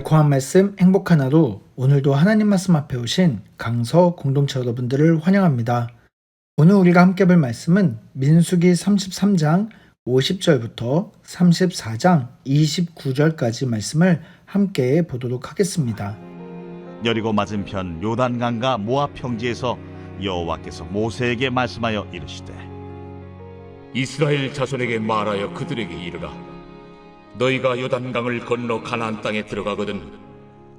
달콤한 말씀, 행복한 하루. 오늘도 하나님 말씀 앞에 오신 강서 공동체 여러분들을 환영합니다. 오늘 우리가 함께 볼 말씀은 민수기 33장 50절부터 34장 29절까지 말씀을 함께 보도록 하겠습니다. 여리고 맞은편 요단강과 모압 평지에서 여호와께서 모세에게 말씀하여 이르시되 이스라엘 자손에게 말하여 그들에게 이르라 너희가 요단강을 건너 가나안 땅에 들어가거든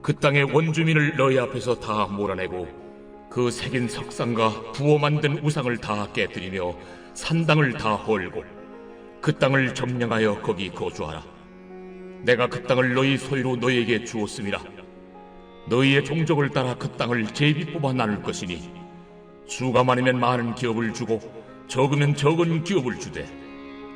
그 땅의 원주민을 너희 앞에서 다 몰아내고 그 새긴 석상과 부어 만든 우상을 다 깨뜨리며 산당을 다 헐고 그 땅을 점령하여 거기 거주하라. 내가 그 땅을 너희 소유로 너희에게 주었음이라 너희의 종족을 따라 그 땅을 제비 뽑아 나눌 것이니 수가 많으면 많은 기업을 주고 적으면 적은 기업을 주되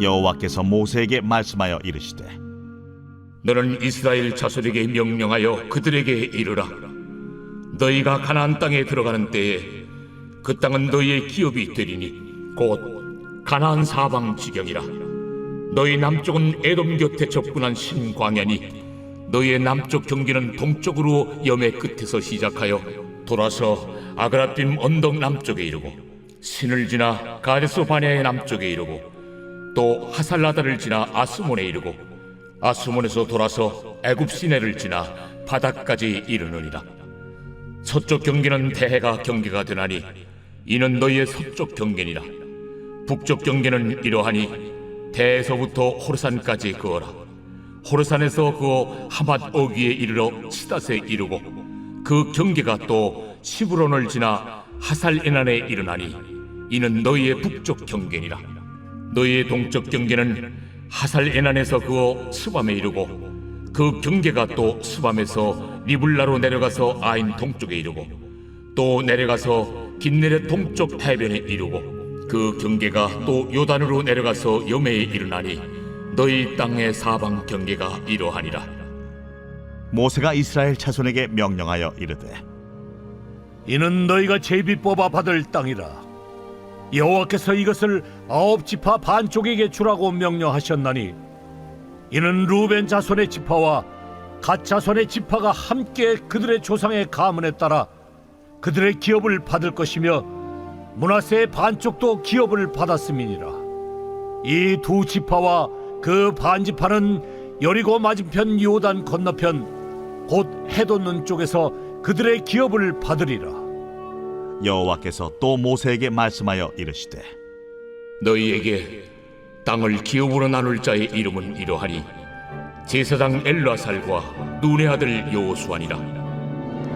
여호와께서 모세에게 말씀하여 이르시되 너는 이스라엘 자손에게 명령하여 그들에게 이르라. 너희가 가나안 땅에 들어가는 때에 그 땅은 너희의 기업이 되리니 곧 가나안 사방 지경이라. 너희 남쪽은 에돔 곁에 접근한 신광야니 너희의 남쪽 경계는 동쪽으로 염의 끝에서 시작하여 돌아서 아그라빔 언덕 남쪽에 이르고 신을 지나 가데스 바네의 남쪽에 이르고 또 하살라다를 지나 아스몬에 이르고 아스몬에서 돌아서 애굽 시내를 지나 바닥까지 이르느니라. 서쪽 경계는 대해가 경계가 되나니 이는 너희의 서쪽 경계니라. 북쪽 경계는 이러하니 대에서부터 호르산까지 그어라. 호르산에서 그어 하맛 어귀에 이르러 시닷에 이르고 그 경계가 또 시브론을 지나 하살 에난에 이르나니 이는 너희의 북쪽 경계니라 너희의 동쪽 경계는 하살 에난에서 그어 스밤에 이르고 그 경계가 또 스밤에서 리블라로 내려가서 아인 동쪽에 이르고 또 내려가서 긴네레 동쪽 해변에 이르고 그 경계가 또 요단으로 내려가서 여매에 이르나니 너희 땅의 사방 경계가 이러하니라. 모세가 이스라엘 자손에게 명령하여 이르되 이는 너희가 제비 뽑아 받을 땅이라 여호와께서 이것을 아홉 지파 반쪽에게 주라고 명령하셨나니 이는 루벤 자손의 지파와 갓 자손의 지파가 함께 그들의 조상의 가문에 따라 그들의 기업을 받을 것이며 문하세의 반쪽도 기업을 받았음이니라. 이 두 지파와 그 반지파는 여리고 맞은편 요단 건너편 곧 해돋는 쪽에서 그들의 기업을 받으리라 여호와께서 또 모세에게 말씀하여 이르시되 너희에게 땅을 기업으로 나눌 자의 이름은 이러하니 제사장 엘라살과 눈의 아들 여호수아니라.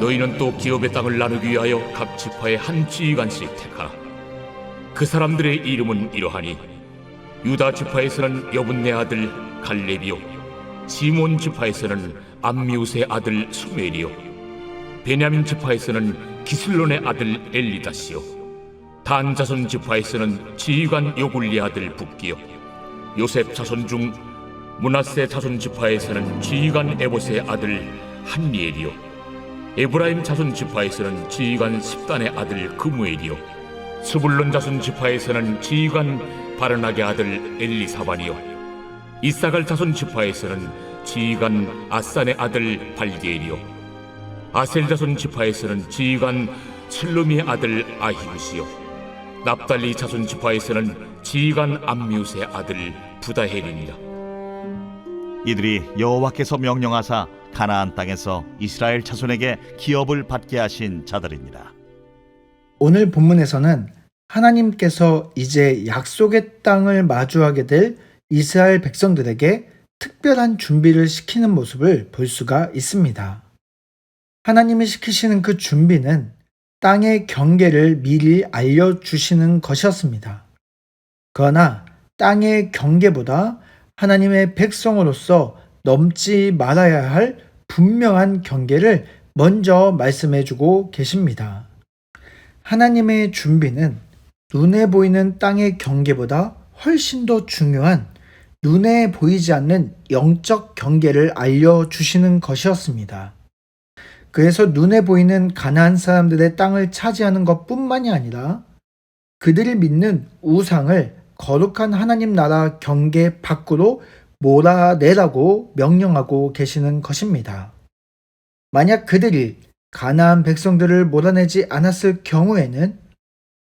너희는 또 기업의 땅을 나누기 위하여 각 지파의 한 지휘관씩 택하라. 그 사람들의 이름은 이러하니 유다 지파에서는 여분네 아들 갈렙이요 시몬 지파에서는 암미우스의 아들 수멜이요 베냐민 지파에서는 기슬론의 아들 엘리다시요. 단 자손 지파에서는 지휘관 요굴리 아들 북기요. 요셉 자손 중 문하세 자손 지파에서는 지휘관 에봇의 아들 한리엘이요. 에브라임 자손 지파에서는 지휘관 십단의 아들 그무엘이요. 스불론 자손 지파에서는 지휘관 바르나게 아들 엘리사반이요. 이사갈 자손 지파에서는 지휘관 아산의 아들 발디엘이요 아셀 자손 지파에서는 지휘관 슬루미의 아들 아히굿이요. 납달리 자손 지파에서는 지휘관 암미우스의 아들 부다헬이니라 이들이 여호와께서 명령하사 가나안 땅에서 이스라엘 자손에게 기업을 받게 하신 자들이니라 오늘 본문에서는 하나님께서 이제 약속의 땅을 마주하게 될 이스라엘 백성들에게 특별한 준비를 시키는 모습을 볼 수가 있습니다. 하나님이 시키시는 그 준비는 땅의 경계를 미리 알려주시는 것이었습니다. 그러나 땅의 경계보다 하나님의 백성으로서 넘지 말아야 할 분명한 경계를 먼저 말씀해 주고 계십니다. 하나님의 준비는 눈에 보이는 땅의 경계보다 훨씬 더 중요한 눈에 보이지 않는 영적 경계를 알려주시는 것이었습니다. 그래서 눈에 보이는 가나안 사람들의 땅을 차지하는 것뿐만이 아니라 그들이 믿는 우상을 거룩한 하나님 나라 경계 밖으로 몰아내라고 명령하고 계시는 것입니다. 만약 그들이 가나안 백성들을 몰아내지 않았을 경우에는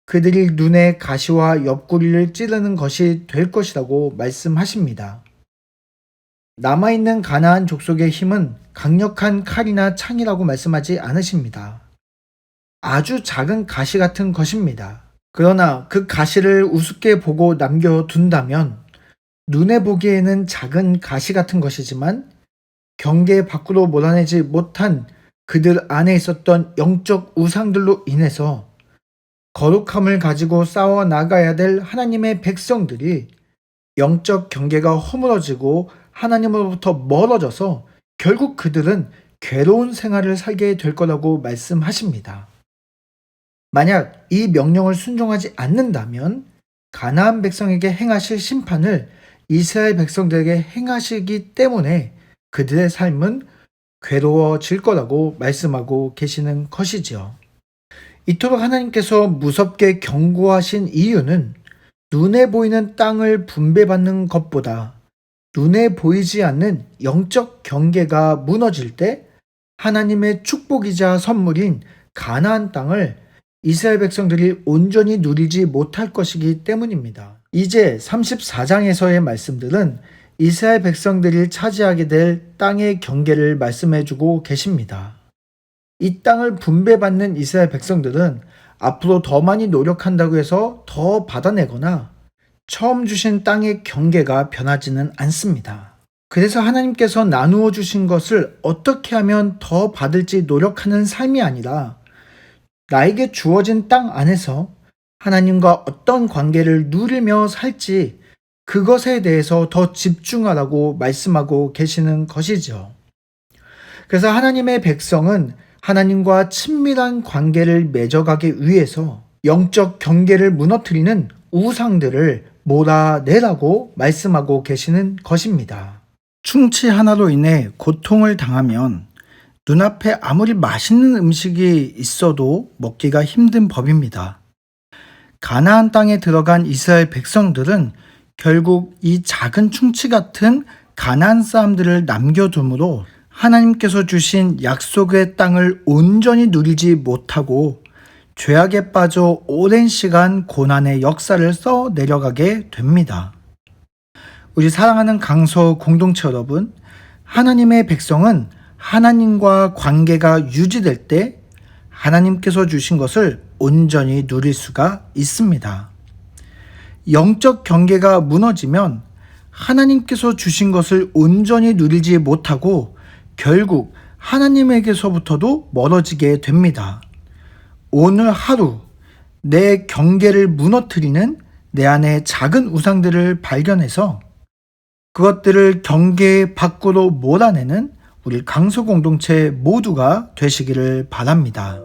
그들이 눈에 가시와 옆구리를 찌르는 것이 될 것이라고 말씀하십니다. 남아있는 가나안 족속의 힘은 강력한 칼이나 창이라고 말씀하지 않으십니다. 아주 작은 가시 같은 것입니다. 그러나 그 가시를 우습게 보고 남겨둔다면 눈에 보기에는 작은 가시 같은 것이지만 경계 밖으로 몰아내지 못한 그들 안에 있었던 영적 우상들로 인해서 거룩함을 가지고 싸워 나가야 될 하나님의 백성들이 영적 경계가 허물어지고 하나님으로부터 멀어져서 결국 그들은 괴로운 생활을 살게 될 거라고 말씀하십니다. 만약 이 명령을 순종하지 않는다면 가나안 백성에게 행하실 심판을 이스라엘 백성들에게 행하시기 때문에 그들의 삶은 괴로워질 거라고 말씀하고 계시는 것이지요. 이토록 하나님께서 무섭게 경고하신 이유는 눈에 보이는 땅을 분배받는 것보다 눈에 보이지 않는 영적 경계가 무너질 때 하나님의 축복이자 선물인 가나안 땅을 이스라엘 백성들이 온전히 누리지 못할 것이기 때문입니다. 이제 34장에서의 말씀들은 이스라엘 백성들이 차지하게 될 땅의 경계를 말씀해 주고 계십니다. 이 땅을 분배받는 이스라엘 백성들은 앞으로 더 많이 노력한다고 해서 더 받아내거나 처음 주신 땅의 경계가 변하지는 않습니다. 그래서 하나님께서 나누어 주신 것을 어떻게 하면 더 받을지 노력하는 삶이 아니라 나에게 주어진 땅 안에서 하나님과 어떤 관계를 누리며 살지 그것에 대해서 더 집중하라고 말씀하고 계시는 것이죠. 그래서 하나님의 백성은 하나님과 친밀한 관계를 맺어가기 위해서 영적 경계를 무너뜨리는 우상들을 몰아내라고 말씀하고 계시는 것입니다. 충치 하나로 인해 고통을 당하면 눈앞에 아무리 맛있는 음식이 있어도 먹기가 힘든 법입니다. 가나안 땅에 들어간 이스라엘 백성들은 결국 이 작은 충치 같은 가나안 사람들을 남겨둠으로 하나님께서 주신 약속의 땅을 온전히 누리지 못하고 죄악에 빠져 오랜 시간 고난의 역사를 써 내려가게 됩니다. 우리 사랑하는 강서 공동체 여러분, 하나님의 백성은 하나님과 관계가 유지될 때 하나님께서 주신 것을 온전히 누릴 수가 있습니다. 영적 경계가 무너지면 하나님께서 주신 것을 온전히 누리지 못하고 결국 하나님에게서부터도 멀어지게 됩니다. 오늘 하루 내 경계를 무너뜨리는 내 안에 작은 우상들을 발견해서 그것들을 경계 밖으로 몰아내는 우리 강소 공동체 모두가 되시기를 바랍니다.